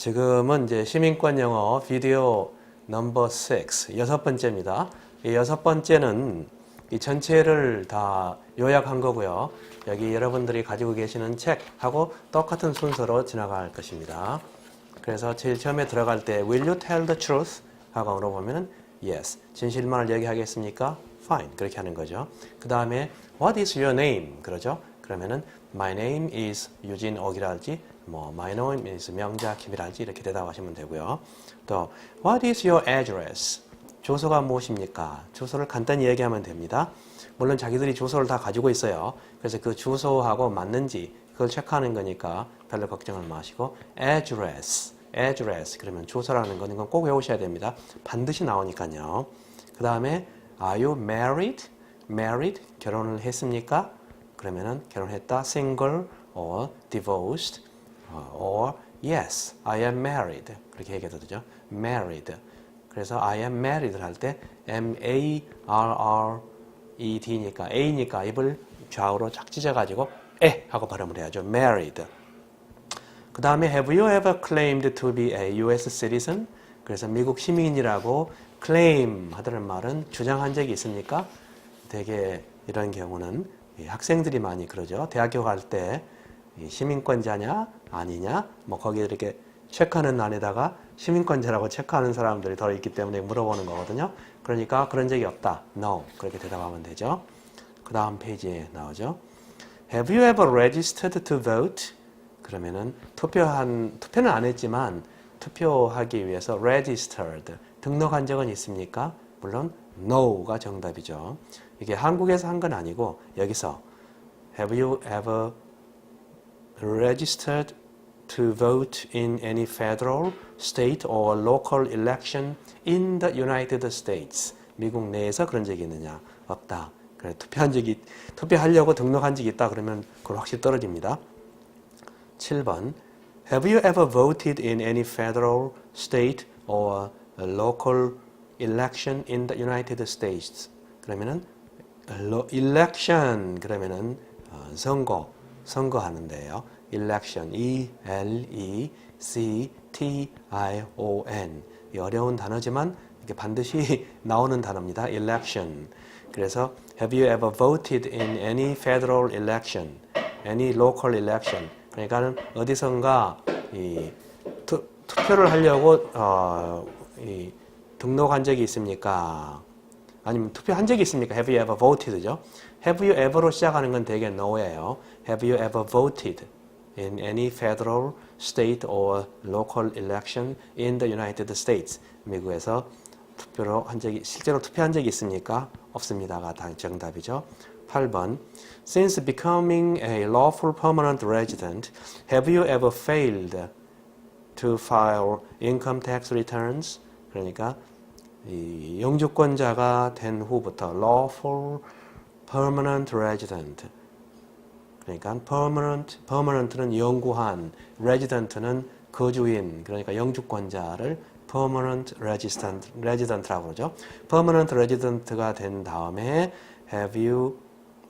지금은 이제 시민권 영어 비디오 넘버 6 여섯 번째입니다. 이 여섯 번째는 이 전체를 다 요약한 거고요. 여기 여러분들이 가지고 계시는 책하고 똑같은 순서로 지나갈 것입니다. 그래서 제일 처음에 들어갈 때 Will you tell the truth? 하고 물어보면 Yes. 진실만을 얘기하겠습니까? Fine. 그렇게 하는 거죠. 그 다음에 What is your name? 그러죠. 그러면은 My name is 유진 옥이랄지 뭐 My name is 명자 김이랄지 이렇게 대답하시면 되고요. 또 What is your address? 주소가 무엇입니까? 주소를 간단히 얘기하면 됩니다. 물론 자기들이 주소를 다 가지고 있어요. 그래서 그 주소하고 맞는지 그걸 체크하는 거니까 별로 걱정을 마시고 address, address 그러면 주소라는 거는 꼭 외우셔야 됩니다. 반드시 나오니까요. 그 다음에 are you married? married 결혼을 했습니까? 그러면은 결혼했다 single or divorced 어, or yes I am married 그렇게 얘기해도 되죠. married 그래서 I am married 할때 M A R R E D니까 A니까 입을 좌우로 착 찢어가지고 에 하고 발음을 해야죠. married. 그 다음에 have you ever claimed to be a U.S. citizen? 그래서 미국 시민이라고 claim 하다는 말은 주장한 적이 있습니까? 되게 이런 경우는 이 학생들이 많이 그러죠. 대학교 갈 때 시민권자냐 아니냐 뭐 거기에 이렇게 체크하는 안에다가 시민권자라고 체크하는 사람들이 더 있기 때문에 물어보는 거거든요. 그러니까 그런 적이 없다. No. 그렇게 대답하면 되죠. 그 다음 페이지에 나오죠. Have you ever registered to vote? 그러면은 투표한 투표는 안 했지만 투표하기 위해서 registered 등록한 적은 있습니까? 물론 no가 정답이죠. 이게 한국에서 한 건 아니고 여기서 have you ever registered to vote in any federal, state or local election in the United States. 미국 내에서 그런 적이 있느냐? 없다. 그래 투표한 적이 투표하려고 등록한 적이 있다 그러면 그걸 확실히 떨어집니다. 7번 Have you ever voted in any federal, state or local election in the United States? 그러면은 election 그러면은 선거 선거하는데요. election E L E C T I O N 이 어려운 단어지만 이게 반드시 나오는 단어입니다. election 그래서 have you ever voted in any federal election, any local election? 그러니까는 어디선가 이 투, 투표를 하려고 어, 이 등록한 적이 있습니까? 아니면 투표한 적이 있습니까? Have you ever voted죠? Have you ever로 시작하는 건 되게 no예요. Have you ever voted in any federal, state or local election in the United States? 미국에서 투표로 한 적이 실제로 투표한 적이 있습니까? 없습니다가 정답이죠. 8번 Since becoming a lawful permanent resident, have you ever failed to file income tax returns? 그러니까 이 영주권자가 된 후부터 lawful permanent resident 그러니까 permanent permanent는 영구한 resident는 거주인 그러니까 영주권자를 permanent resident, resident라고 그러죠. permanent resident가 된 다음에 have you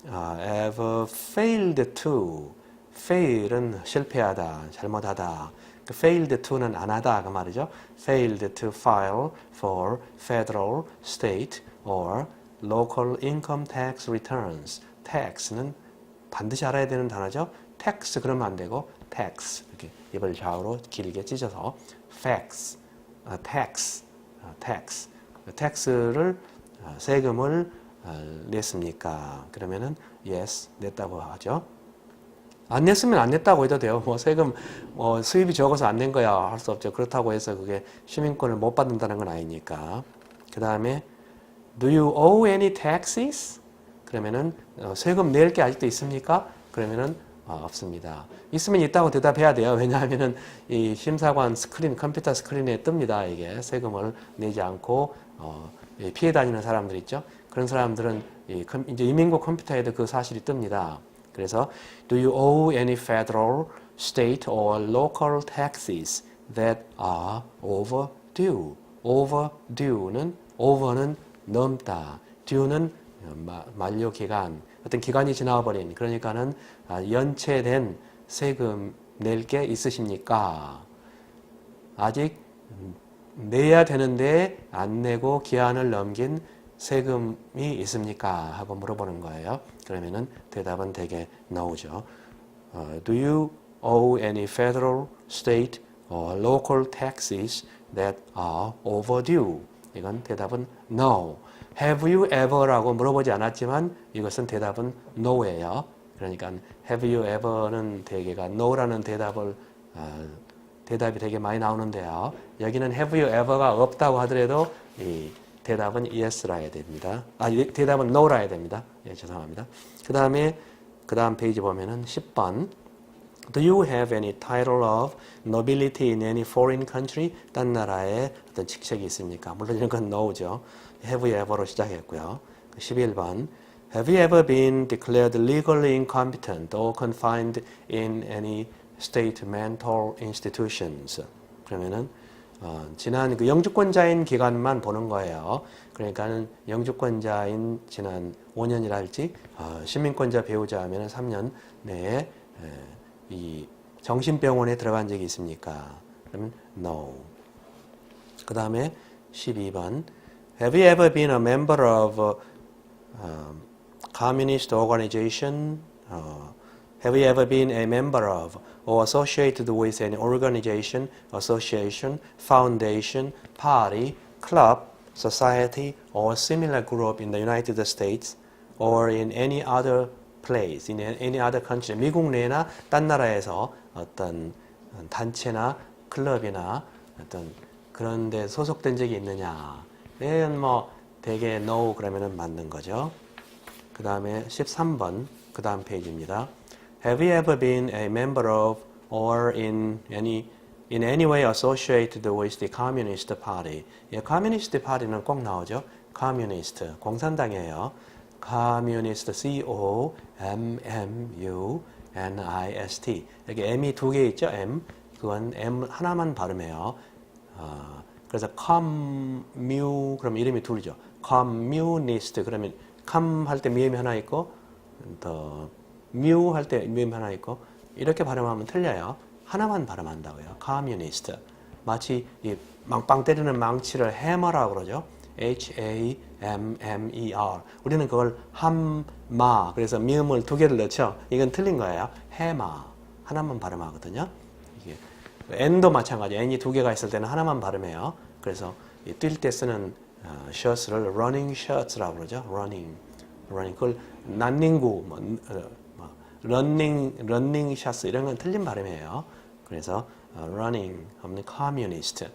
uh, ever failed to fail은 실패하다, 잘못하다. 그 failed to는 안 하다 그 말이죠. failed to file for federal, state or local income tax returns. tax는 반드시 알아야 되는 단어죠. tax 그러면 안 되고 tax 이렇게 입을 좌우로 길게 찢어서 아, tax, 아, tax, tax를 아, 세금을 냈습니까? 그러면은 yes 냈다고 하죠. 안 냈으면 안 냈다고 해도 돼요. 뭐 세금 뭐 수입이 적어서 안 낸 거야 할 수 없죠. 그렇다고 해서 그게 시민권을 못 받는다는 건 아니니까. 그 다음에 do you owe any taxes? 그러면은 어, 세금 낼 게 아직도 있습니까? 그러면은 어, 없습니다. 있으면 있다고 대답해야 돼요. 왜냐하면은 이 심사관 스크린, 컴퓨터 스크린에 뜹니다. 이게 세금을 내지 않고 어, 피해 다니는 사람들 있죠. 그런 사람들은 이, 이제 이민국 컴퓨터에도 그 사실이 뜹니다. 그래서 Do you owe any federal, state or local taxes that are overdue? overdue는 over는 넘다, due는 만료 기간, 어떤 기간이 지나버린 그러니까는 연체된 세금 낼 게 있으십니까? 아직 내야 되는데 안 내고 기한을 넘긴 세금이 있습니까? 하고 물어보는 거예요. 그러면은 대답은 되게 나오죠. 어, do you owe any federal, state, or local taxes that are overdue? 이건 대답은 no. Have you ever라고 물어보지 않았지만 이것은 대답은 no예요. 그러니까 have you ever는 대개가 no라는 대답을 어, 대답이 되게 많이 나오는데요. 여기는 have you ever가 없다고 하더라도 이 대답은 yes라 해야 됩니다. 아, 이 대답은 no라 해야 됩니다. 예, 죄송합니다. 그 다음에 그 다음 페이지 보면은 10번 Do you have any title of nobility in any foreign country? 딴 나라에 어떤 직책이 있습니까? 물론 이런 건 no죠. Have you ever로 시작했고요. 11번 Have you ever been declared legally incompetent or confined in any state mental institutions? 그러면은 어, 지난 그 영주권자인 기간만 보는 거예요. 그러니까는 영주권자인 지난 5년이랄지 어, 시민권자 배우자 하면 3년 내에 에, 이 정신병원에 들어간 적이 있습니까? 그러면 no. 그 다음에 12번 Have you ever been a member of a um, communist organization? Uh, have you ever been a member of or associated with an organization, association, foundation, party, club, society, or similar group in the United States or in any other place, in any other country, 미국 내나 딴 나라에서 어떤 단체나 클럽이나 어떤 그런 데 소속된 적이 있느냐. 이건 뭐 대개 no 그러면은 맞는 거죠. 그 다음에 13번 그 다음 페이지입니다. Have you ever been a member of or in any in any way associated with the Communist Party? 예, Communist Party는 꼭 나오죠. Communist 공산당이에요. Communist C O M M U N I S T 여기 M이 두 개 있죠. M 그건 M 하나만 발음해요. 어, 그래서 commu 그럼 이름이 둘이죠. communist 그러면 com 할 때 미음이 하나 있고 더 mu 할때 미음이 하나 있고 이렇게 발음하면 틀려요. 하나만 발음한다고요. communist 마치 이 망빵 때리는 망치를 해머라고 그러죠. H A M M E R 우리는 그걸 함마 그래서 미음을 두 개를 넣죠. 이건 틀린 거예요. 해마 하나만 발음하거든요. 이게 n도 마찬가지. n이 두 개가 있을 때는 하나만 발음해요. 그래서 뛸 때 쓰는 어, 셔츠를 running shirts라고 그러죠. running, running 그걸 난닝구, 뭐, 어, 뭐, running, running shirts 이런 건 틀린 발음이에요. 그래서 어, running 없는 communist,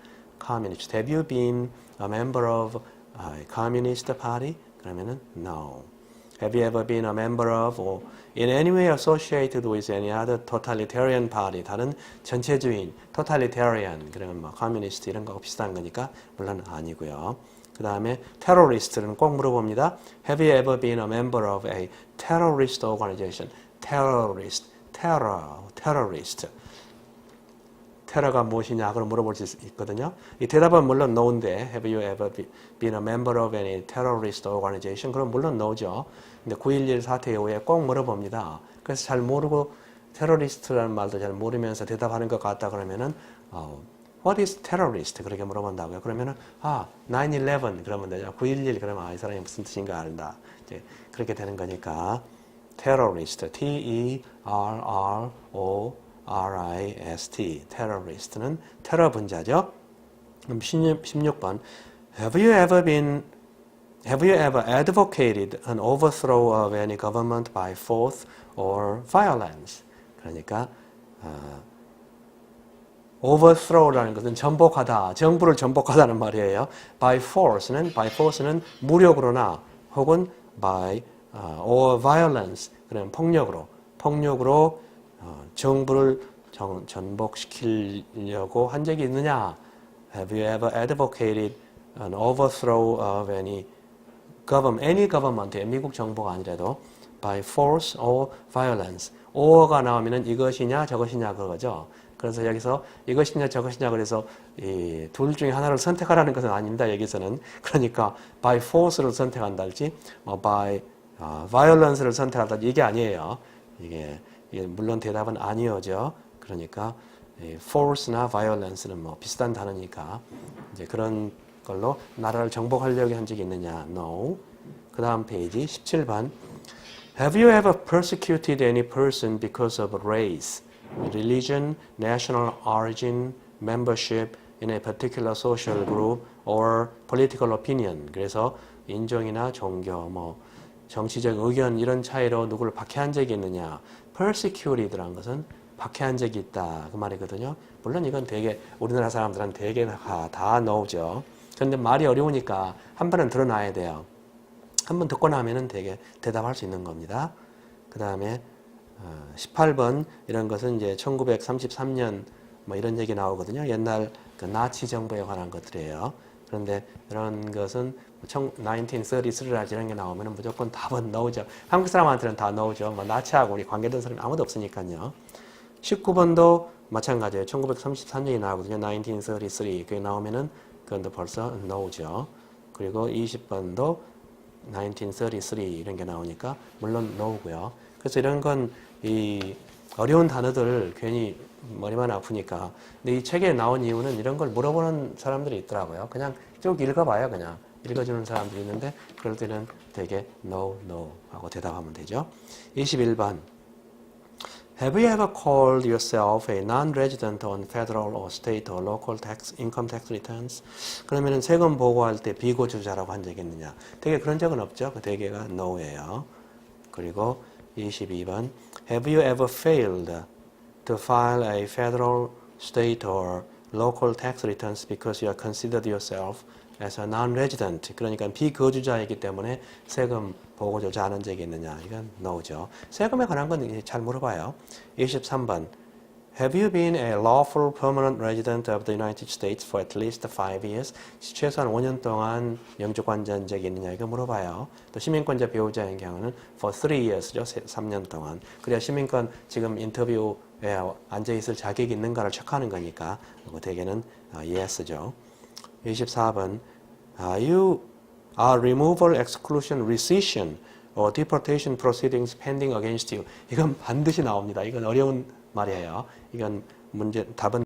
communist. Have you been a member of a communist party? 그러면은 no. Have you ever been a member of or in any way associated with any other totalitarian party? 다른 전체주의, totalitarian, 그러면 뭐 communist 이런 거하고 비슷한 거니까 물론 아니고요. 그 다음에 terrorist는 꼭 물어봅니다. Have you ever been a member of a terrorist organization? Terrorist, terror, terrorist. 테러가 무엇이냐 그걸 물어볼 수 있거든요. 이 대답은 물론 no인데 have you ever been a member of any terrorist organization? 그럼 물론 no죠. 근데 9.11 사태 이후에 꼭 물어봅니다. 그래서 잘 모르고 테러리스트라는 말도 잘 모르면서 대답하는 것 같다 그러면은 어, What is terrorist? 그렇게 물어본다고요. 그러면은 아 9/11 그러면 되죠. 9.11 그러면 아, 이 사람이 무슨 뜻인가 알다. 이제 그렇게 되는 거니까 terrorist, T E R R O R-I-S-T, terrorist는 테러 분자죠. 그럼 16, 16 번, Have you ever been, have you ever advocated an overthrow of any government by force or violence? 그러니까 어, overthrow라는 것은 전복하다, 정부를 전복하다는 말이에요. by force는 by force는 무력으로나 혹은 by uh, or violence 그러면 폭력으로 폭력으로 어, 정부를 정, 전복시키려고 한 적이 있느냐? Have you ever advocated an overthrow of any government, any government, 미국 정부가 아니라도 by force or violence? or가 나오면은 이것이냐 저것이냐 그거죠. 그래서 여기서 이것이냐 저것이냐 그래서 이 둘 중에 하나를 선택하라는 것은 아닙니다. 여기서는 그러니까 by force를 선택한달지, 뭐 uh, violence를 선택한달지 이게 아니에요. 이게 예, 물론 대답은 아니오죠. 그러니까 이 force나 violence는 뭐 비슷한 단어니까 이제 그런 걸로 나라를 정복하려고 한 적이 있느냐? No. 그 다음 페이지 17번. Have you ever persecuted any person because of race, religion, national origin, membership in a particular social group or political opinion? 그래서 인종이나 종교, 뭐 정치적 의견 이런 차이로 누구를 박해한 적이 있느냐? persecuted라는 것은 박해한 적이 있다 그 말이거든요. 물론 이건 되게 우리나라 사람들은 되게 다, 다 넣죠. 그런데 말이 어려우니까 한 번은 드러나야 돼요. 한 번 듣고 나면은 되게 대답할 수 있는 겁니다. 그 다음에 18번 이런 것은 이제 1933년 뭐 이런 얘기 나오거든요. 옛날 그 나치 정부에 관한 것들이에요. 그런데 이런 것은 1933라지 이런 게 나오면 무조건 답은 넣으죠. 한국 사람한테는 다 넣으죠. 뭐 나치하고 우리 관계된 사람이 아무도 없으니까요. 19번도 마찬가지예요. 1933년이 나오거든요. 1933 그게 나오면은 그건도 벌써 넣으죠. 그리고 20번도 1933 이런 게 나오니까 물론 넣고요. 그래서 이런 건 이 어려운 단어들 괜히 머리만 아프니까. 근데 이 책에 나온 이유는 이런 걸 물어보는 사람들이 있더라고요. 그냥 쭉 읽어봐요, 그냥. 읽어주는 사람들이 있는데 그럴 때는 되게 no, no 하고 대답하면 되죠. 21번. Have you ever called yourself a non-resident on federal or state or local tax income tax returns? 그러면은 세금 보고할 때 비고주자라고 한 적이 있느냐? 되게 그런 적은 없죠. 그 대개가 no예요. 그리고 22번 Have you ever failed to file a federal, state or local tax returns because you considered yourself a non-resident? 그러니까 비거주자이기 때문에 세금 보고조차 안한 적이 있느냐? 이건 no죠. 세금에 관한 건 잘 물어봐요. 23번 Have you been a lawful permanent resident of the United States for at least five years? 최소한 5년 동안 영주권 완전 적이 있느냐 이거 물어봐요. 또 시민권자 배우자인 경우는 for three years죠. 3년 동안. 그래야 시민권 지금 인터뷰에 앉아 있을 자격이 있는가를 체크하는 거니까 그 대개는 아, yes죠. 24번 Are you are removal, exclusion, rescission or deportation proceedings pending against you? 이건 반드시 나옵니다. 이건 어려운 말이에요. 이건 문제 답은